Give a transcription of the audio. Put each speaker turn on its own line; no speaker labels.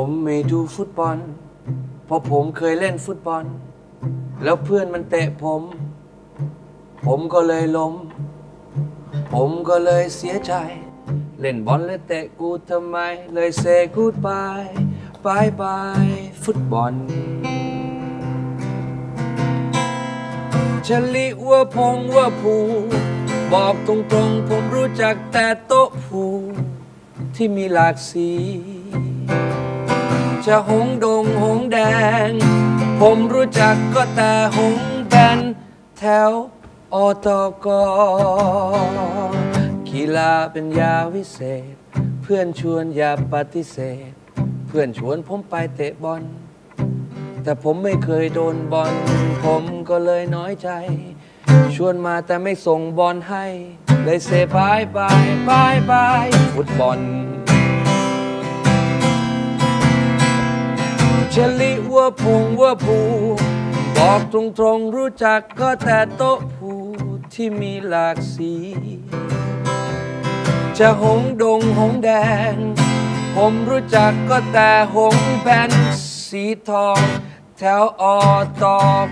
ผมไม่ดูฟุตบอล เพราะผมเคยเล่นฟุตบอล แล้วเพื่อนมันเตะผม ผมก็เลยล้ม ผมก็เลยเสียใจ เล่นบอลแล้วเตะกูทำไม เลยเซกูดบายบายบายฟุตบอลชลิวัวพงวัวผูบอกตรงๆ ผมรู้จักแต่โต๊ะผูที่มีหลากสี จะหงดงหงแดง ผมรู้จักก็แต่หงแบนแถวอตกกีฬาเป็นยาวิเศษ เพื่อนชวนอย่าปฏิเสธ เพื่อนชวนผมไปเตะบอล แต่ผมไม่เคยโดนบอล ผมก็เลยน้อยใจ ชวนมาแต่ไม่ส่งบอลให้ เลยเซบายบายบายบายฟุตบอล ชลิวัวพุงวัวผูบอกตรงๆรู้จักก็แต่โต๊ะผูที่มีหลากสี จะหงดงหงแดง ผมรู้จักก็แต่หงแผ่นสีทอง แถวอตอก